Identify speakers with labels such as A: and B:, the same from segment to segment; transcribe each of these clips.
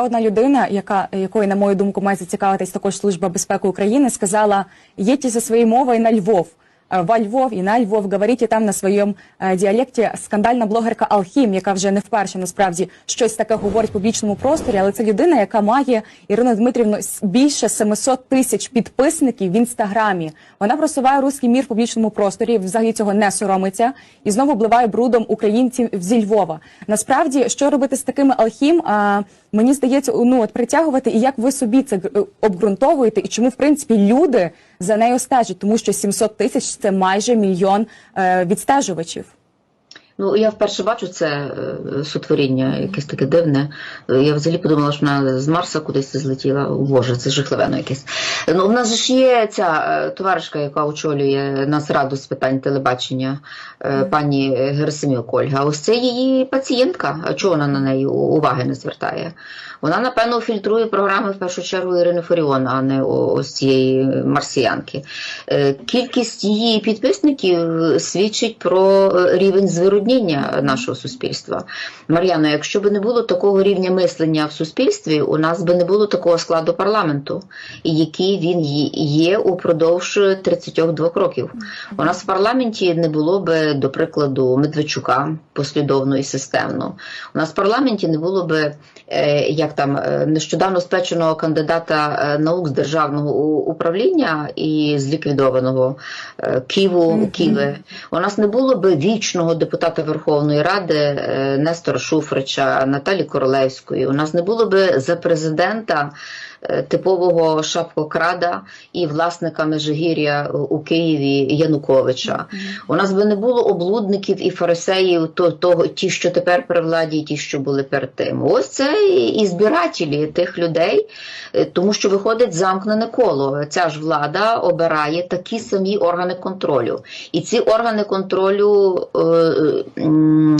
A: Одна людина, яка якої, на мою думку, має зацікавитись також служба безпеки України, сказала: їдьте за своєю мовою на Львов. Е, Во Львов і на Львов говорите там на своєму е, діалекті скандальна блогерка Алхім, яка вже не вперше насправді щось таке говорить в публічному просторі. Але це людина, яка має Ірина Дмитрівна с- більше 700 тисяч підписників в інстаграмі. Вона просуває руський мір в публічному просторі, взагалі цього не соромиться і знову обливає брудом українців зі Львова. Насправді, що робити з такими Алхім? Мені здається, ну от притягувати, і як ви собі це е, обґрунтовуєте, і чому в принципі люди за нею стежать, тому що 700 тисяч це майже мільйон е, відстежувачів.
B: Ну, я вперше бачу це е, сотворіння, якесь таке дивне. Е, Я взагалі подумала, що вона з Марса кудись злетіла. О, Боже, це жахливено якесь. Ну, в нас же ж є ця е, товаришка, яка очолює Нацраду з питань телебачення, пані Герасимюк Ольга. Ось це її пацієнтка. А чого вона на неї уваги не звертає? Вона, напевно, фільтрує програми в першу чергу Ірини Фаріон, а не ось цієї марсіянки. Кількість її підписників свідчить про рівень звирудніння нашого суспільства. Мар'яно, якщо б не було такого рівня мислення в суспільстві, у нас би не було такого складу парламенту, який він є- упродовж 32 років. У нас в парламенті не було би, до прикладу, Медведчука послідовно і системно. У нас в парламенті не було би е, як там е, нещодавно спеченого кандидата е, наук з державного управління і зліквідованого Києву. Києве. У нас не було би вічного депутата Верховної Ради е, Нестора Шуфрича, Наталі Королевської. У нас не було би за президента типового шапкокрада і власника Межигір'я у Києві Януковича. У нас би не було облудників і фарисеїв, то, того, ті, що тепер при владі, і ті, що були перед тим. Ось це і збирателі тих людей, е, тому що виходить замкнене коло. Ця ж влада обирає такі самі органи контролю. І ці органи контролю. Е, е,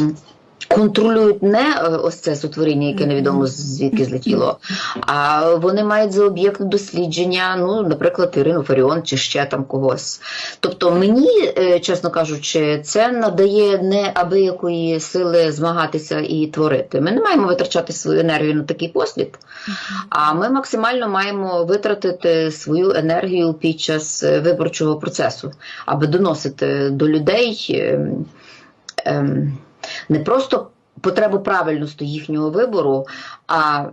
B: Контролюють не е, ось це сотворіння, яке невідомо звідки злетіло, а вони мають за об'єкт дослідження, ну, наприклад, Ірину Фаріон чи ще там когось. Тобто, мені, е, чесно кажучи, це надає неабиякої сили змагатися і творити. Ми не маємо витрачати свою енергію на такий послід, а ми максимально маємо витратити свою енергію під час е, виборчого процесу, аби доносити до людей. ем, ем, не просто потребу правильності їхнього вибору, а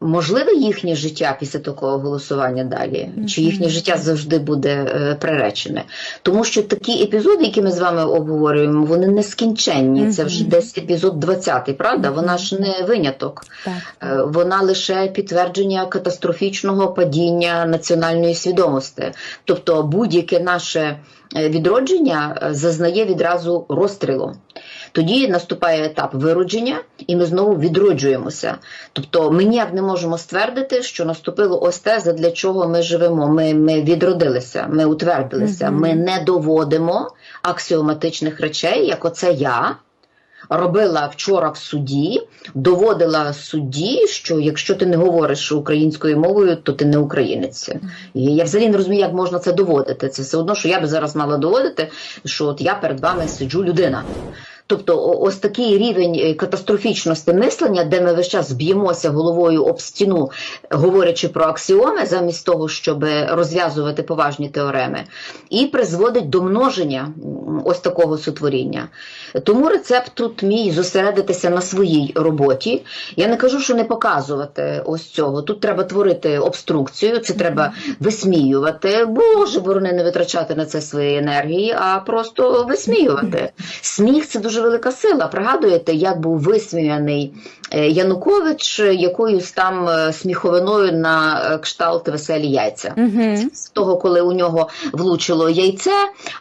B: можливе їхнє життя після такого голосування далі, чи їхнє життя завжди буде е, приречене. Тому що такі епізоди, які ми з вами обговорюємо, вони нескінченні. Це вже десь епізод 20, правда? Вона ж не виняток. Е, Вона лише підтвердження катастрофічного падіння національної свідомості. Тобто будь-яке наше е, відродження зазнає відразу розстрілу. Тоді наступає етап виродження, і ми знову відроджуємося. Тобто ми ніяк не можемо ствердити, що наступило ось те, задля чого ми живемо. Ми, ми відродилися, ми утвердилися.
A: Мгм.
B: Ми не доводимо аксіоматичних речей, як оце я робила вчора в суді, доводила судді, що якщо ти не говориш українською мовою, то ти не українець. І я взагалі не розумію, як можна це доводити. Це все одно, що я би зараз мала доводити, що от я перед вами сиджу людина. Тобто, ось такий рівень е, катастрофічності мислення, де ми весь час б'ємося головою об стіну, говорячи про аксіоми, замість того, щоб розв'язувати поважні теореми, і призводить до множення ось такого сотворіння. Тому рецепт тут мій зосередитися на своїй роботі. Я не кажу, що не показувати ось цього. Тут треба творити обструкцію, це треба висміювати. Боже, борони не витрачати на це своєї енергії, а просто висміювати. Сміх це дуже велика сила. Пригадуєте, як був висміяний е, Янукович якоюсь там е, сміховиною на е, кшталт веселі яйця
A: Угу.
B: з того, коли у нього влучило яйце.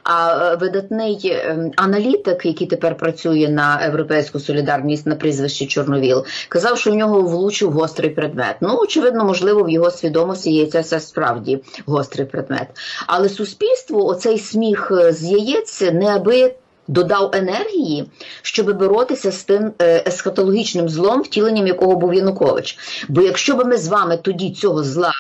B: А видатний е, аналітик, який тепер працює на європейську солідарність на прізвищі Чорновіл, казав, що в нього влучив гострий предмет. Ну, очевидно, можливо, в його свідомості яйце це справді гострий предмет. Але суспільству оцей сміх з яєць неабияк додав енергії, щоб боротися з тим е, есхатологічним злом, втіленням якого був Янукович. Бо якщо б ми з вами тоді цього зла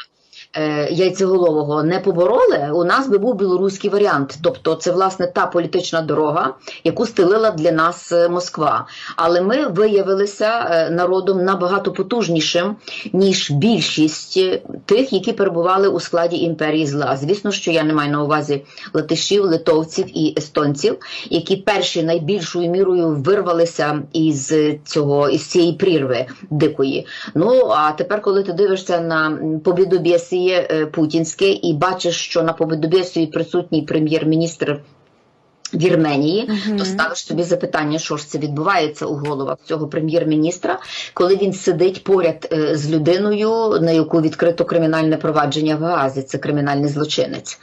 B: яйцеголового не побороли, у нас би був білоруський варіант. Тобто, це власне та політична дорога, яку стелила для нас е, Москва. Але ми виявилися е, народом набагато потужнішим ніж більшість е, тих, які перебували у складі імперії зла. Звісно, що я не маю на увазі латишів, литовців і естонців, які перші найбільшою мірою вирвалися із цього із цієї прірви дикої. Ну а тепер, коли ти дивишся на м, побідобєсіє е, путінське і бачиш, що на побідобєсії присутній прем'єр-міністр. Вірменії, то ставиш собі запитання, що ж це відбувається у головах цього прем'єр-міністра, коли він сидить поряд е, з людиною, на яку відкрито кримінальне провадження в Гаазі, це кримінальний злочинець.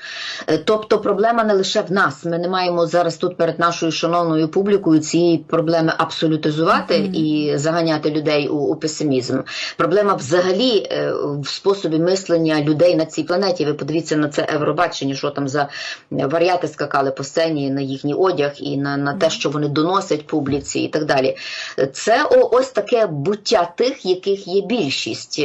B: Е, Тобто проблема не лише в нас. Ми не маємо зараз тут перед нашою шановною публікою цієї проблеми абсолютизувати і заганяти людей у, у песимізм. Проблема взагалі е, в способі мислення людей на цій планеті. Ви подивіться на це Евробачення, що там за варіати скакали по сцені на їхній одяг і на, на те, що вони доносять публіці, і так далі. Це о, ось таке буття тих, яких є більшість.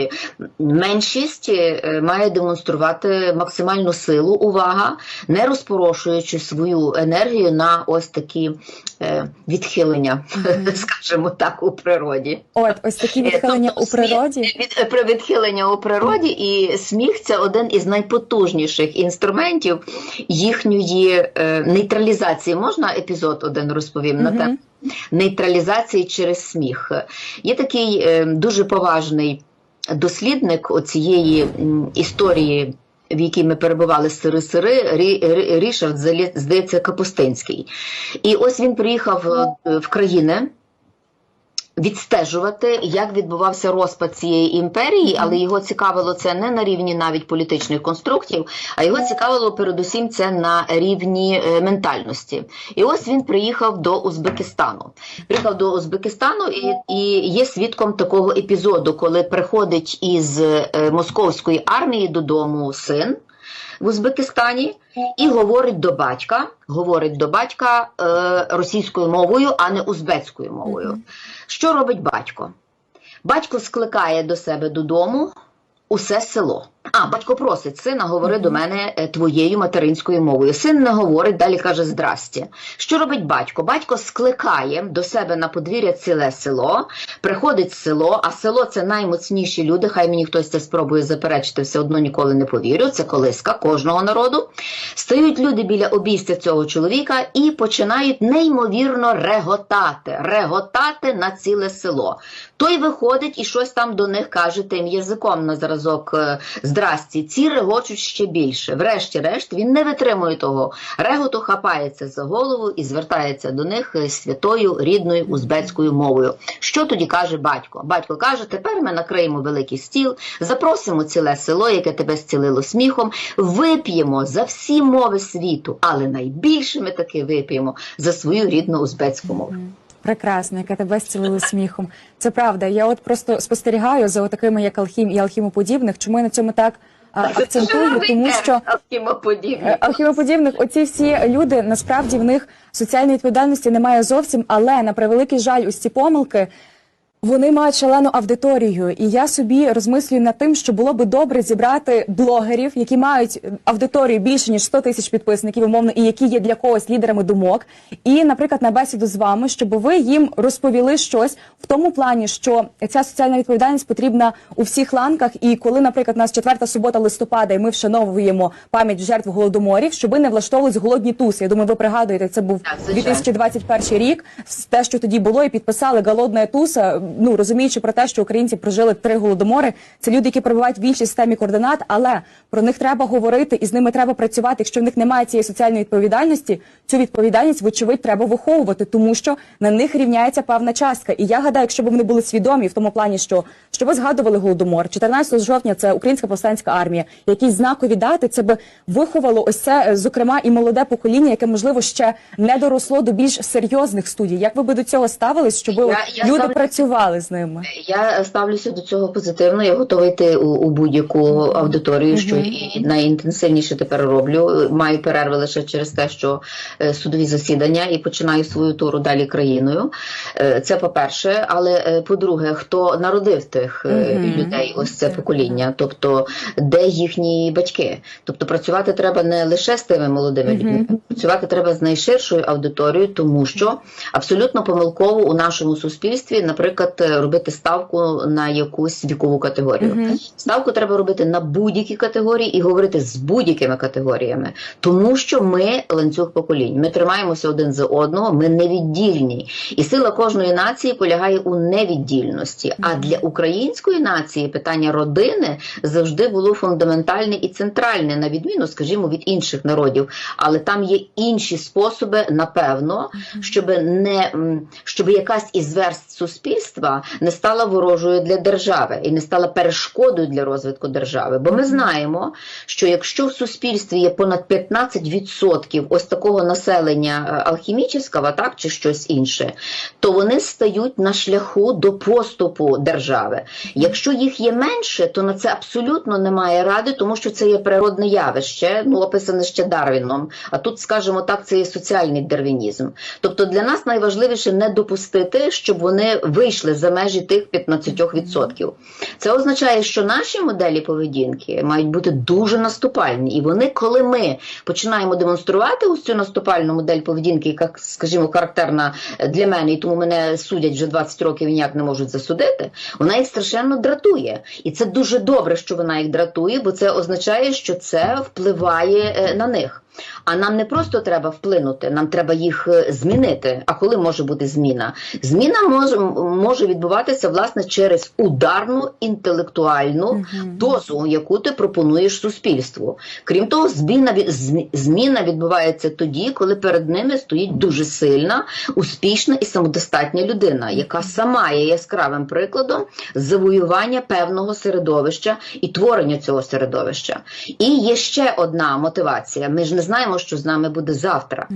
B: Меншість е, має демонструвати максимальну силу, увага, не розпорошуючи свою енергію на ось такі е, відхилення, скажімо так, у природі.
A: От ось такі
B: Е,
A: відхилення
B: тобто
A: у природі.
B: Сміх, від, про відхилення у природі, і сміх це один із найпотужніших інструментів їхньої е, нейтралізації. Можна епізод один розповім на тему нейтралізації через сміх? Є такий е, дуже поважний дослідник оцієї м, історії. В якій ми перебували сири сири Рі- Рі- Рішард здається Капустинський. І ось він приїхав е, в країни, відстежувати, як відбувався розпад цієї імперії, але його цікавило це не на рівні навіть політичних конструктів, а його цікавило передусім це на рівні е, ментальності. І ось він приїхав до Узбекистану. Приїхав до Узбекистану і, і є свідком такого епізоду, коли приходить із е, московської армії додому син. В Узбекистані і говорить до батька, говорить до батька е, російською мовою, а не узбецькою мовою. Що робить батько? Батько скликає до себе додому усе село. А, батько просить сина, говори до мене е, твоєю материнською мовою. Син не говорить, далі каже здрасте. Що робить батько? Батько скликає до себе на подвір'я ціле село, приходить в село, а село це наймоцніші люди. Хай мені хтось це спробує заперечити, все одно ніколи не повірю. Це колиска кожного народу. Стають люди біля обійстя цього чоловіка і починають неймовірно реготати, реготати на ціле село. Той виходить і щось там до них каже тим язиком на зразок е, здрасті. Ці регочуть ще більше. Врешті-решт він не витримує того. Реготу хапається за голову і звертається до них е, святою рідною узбецькою мовою. Що тоді каже батько? Батько каже: тепер ми накриємо великий стіл, запросимо ціле село, яке тебе зцілило сміхом, вип'ємо за всі мови світу, але найбільше ми таки вип'ємо за свою рідну узбецьку мову.
A: Прекрасно, яка тебе зцілила сміхом. Це правда. Я от просто спостерігаю за такими, як Алхім і Алхімоподібних. Чому я на цьому так акцентую? Тому що
B: Алхімоподібні.
A: Е, Алхімоподібних, оці всі люди насправді в них соціальної відповідальності немає зовсім, але на превеликий жаль, ось ці помилки. Вони мають шалену аудиторію, і я собі розмислюю над тим, що було би добре зібрати блогерів, які мають аудиторію більше ніж 100 тисяч підписників, умовно, і які є для когось лідерами думок. І, наприклад, на бесіду з вами, щоб ви їм розповіли щось в тому плані, що ця соціальна відповідальність потрібна у всіх ланках. І коли, наприклад, у нас четверта субота листопада, і ми вшановуємо пам'ять жертв голодоморів, щоб не влаштовувались голодні туси. Я думаю, ви пригадуєте, це був
B: Так, звичайно.
A: 2021 рік. Те, що тоді було, і підписали голодна туса. Ну розуміючи про те, що українці прожили три голодомори. Це люди, які перебувають в іншій системі координат, але про них треба говорити і з ними треба працювати. Якщо в них немає цієї соціальної відповідальності, цю відповідальність вочевидь треба виховувати, тому що на них рівняється певна частка. І я гадаю, якщо б вони були свідомі в тому плані, що, що ви згадували голодомор, 14 жовтня це українська повстанська армія, якісь знакові дати, це би виховало ось це, е, зокрема, і молоде покоління, яке можливо ще не доросло до більш серйозних студій. Як ви би до цього ставились, щоб
B: Я- я
A: люди
B: ставлю-
A: працювали? Спілкували з ними?
B: Я ставлюся до цього позитивно. Я готова йти у, у будь-яку аудиторію, що і найінтенсивніше тепер роблю. Маю перерви лише через те, що е, судові засідання і починаю свою туру далі країною. Е, Це по-перше, але е, по-друге, хто народив тих
A: Мгм.
B: людей, ось це покоління, тобто де їхні батьки? Тобто працювати треба не лише з тими молодими людьми, працювати треба з найширшою аудиторією, тому що абсолютно помилково у нашому суспільстві, наприклад, е, робити ставку на якусь вікову категорію.
A: Мгм.
B: Ставку треба робити на будь-які категорії і говорити з будь-якими категоріями, тому що ми ланцюг поколінь. Ми тримаємося один за одного, ми невіддільні. І сила кожної нації полягає у невіддільності. А для української нації питання родини завжди було фундаментальне і центральне, на відміну, скажімо, від інших народів. Але там є інші способи, напевно, щоб не щоб якась із верст суспільства не стала ворожою для держави і не стала перешкодою для розвитку держави. Бо ми знаємо, що якщо в суспільстві є понад 15% ось такого населення е, алхімічного, так чи щось інше, то вони стають на шляху до поступу держави. Якщо їх є менше, то на це абсолютно немає ради, тому що це є природне явище, ну описане ще Дарвіном. А тут, скажімо так, це є соціальний дарвінізм. Тобто для нас найважливіше не допустити, щоб вони вийшли за межі тих 15%. Це означає, що наші моделі поведінки мають бути дуже наступальні, і вони, коли ми починаємо демонструвати ось цю наступальну модель поведінки, яка, скажімо, характерна для мене, і тому мене судять вже 20 років і ніяк не можуть засудити, вона їх страшенно дратує. І це дуже добре, що вона їх дратує, бо це означає, що це впливає е, на них. А нам не просто треба вплинути, нам треба їх е, змінити. А коли може бути зміна? Зміна може, може відбуватися власне через ударну інтелектуальну дозу, яку ти пропонуєш суспільству. Крім того, зміна зміна відбувається тоді, коли перед ними стоїть дуже сильна, успішна і самодостатня людина, яка сама є яскравим прикладом завоювання певного середовища і творення цього середовища. І є ще одна мотивація. Ми ж не знаємо, що з нами буде завтра.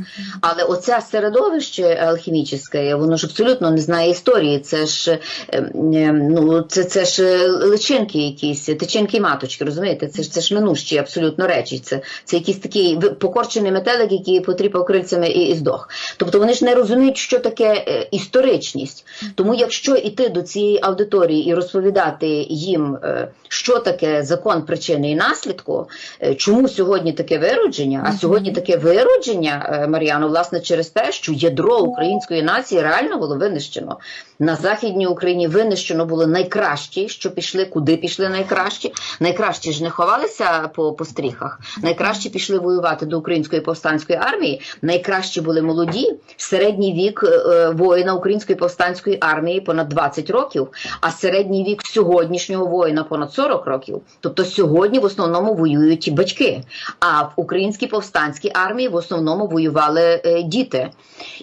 B: Але оце середовище алхімічне, воно ж абсолютно не знає історії. Це ж е, е, ну це, це ж е, личинки якісь, тичинки маточки, розумієте? Це ж це ж минущі абсолютно речі. Це, це якийсь такий покорчений метелик, який потріпав крильцями і, і здох. Тобто вони ж не розуміють, що таке е, історичність. Тому якщо йти до цієї аудиторії і розповідати їм, е, що таке закон причини і наслідку, е, чому сьогодні таке виродження, а сьогодні таке виродження, е, Мар'яно, власне, через те, що ядро української нації реально було винищено. На Західній Україні винищено було найкращі, що пішли, куди пішли найкращі. Найкращі ж не ховалися по, по стріхах, найкращі пішли воювати до української повстанської армії. Найкращі були молоді, середній вік е, е, воїна української повстанської армії понад 20 років, а середній вік сьогоднішнього воїна понад 40 років. Тобто сьогодні в основному воюють батьки, а в українській повстанській армії в основному воювали е, діти.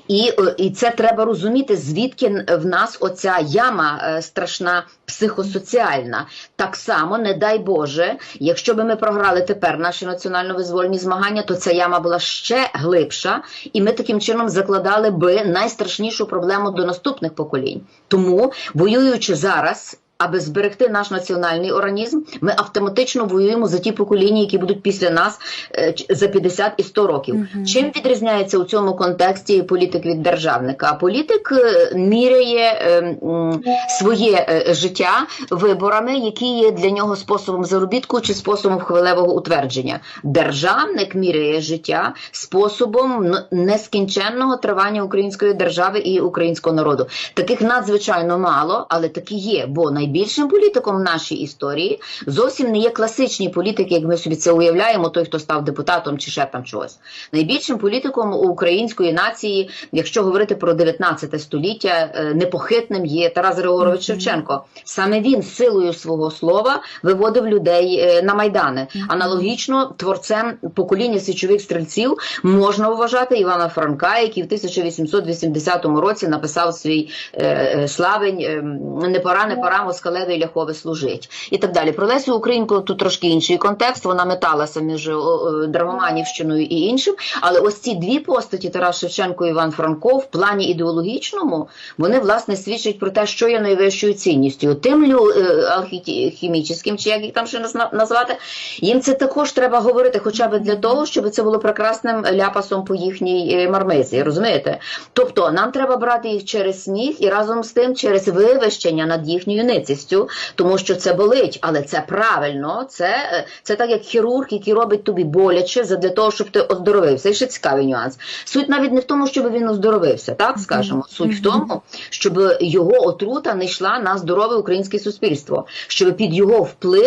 B: І, е, і це треба розуміти, звідки в нас оця яма е, страшна психосоціальна. Так само, не дай Боже, якщо би ми програли тепер наші національно-визвольні змагання, то ця яма була ще глибша, і ми таким чином закладали би найстрашнішу проблему до наступних поколінь. Тому, воюючи зараз. Аби зберегти наш національний організм, ми автоматично воюємо за ті покоління, які будуть після нас е, за 50 і 100 років. Чим відрізняється у цьому контексті політик від державника? А політик е, міряє е, своє життя виборами, які є для нього способом заробітку чи способом хвилевого утвердження. Державник міряє життя способом нескінченного тривання української держави і українського народу. Таких надзвичайно мало, але такі є. Бо найбільшим політиком в нашій історії зовсім не є класичні політики, як ми собі це уявляємо, той, хто став депутатом чи ще там чогось. Найбільшим політиком української нації, якщо говорити про 19 століття, е, непохитним є Тарас Григорович Шевченко. Саме він силою свого слова виводив людей е, на майдани. Аналогічно творцем покоління січових стрільців можна вважати Івана Франка, який в 1880 році написав свій е, е, славень е, не пора, не пора москалеві ляхове служить і так далі. Про Лесю Українку тут трошки інший контекст. Вона металася між Драгоманівщиною і іншим. Але ось ці дві постаті Тарас Шевченко і Іван Франко в плані ідеологічному вони власне свідчать про те, що є найвищою цінністю. Тим лю е, алхімічним, чи як їх там ще назвати, їм це також треба говорити, хоча б для того, щоб це було прекрасним ляпасом по їхній е, мармизі. Розумієте? Тобто нам треба брати їх через сніг і разом з тим через вивищення над їхньою ницістю, тому що це болить, але це правильно. Це, е, це так як хірург, який робить тобі боляче для того, щоб ти оздоровився. І ще цікавий нюанс. Суть навіть не в тому, щоб він оздоровився, так скажемо. Суть в тому, щоб його отрута не йшла на здорове українське суспільство, щоб під його вплив.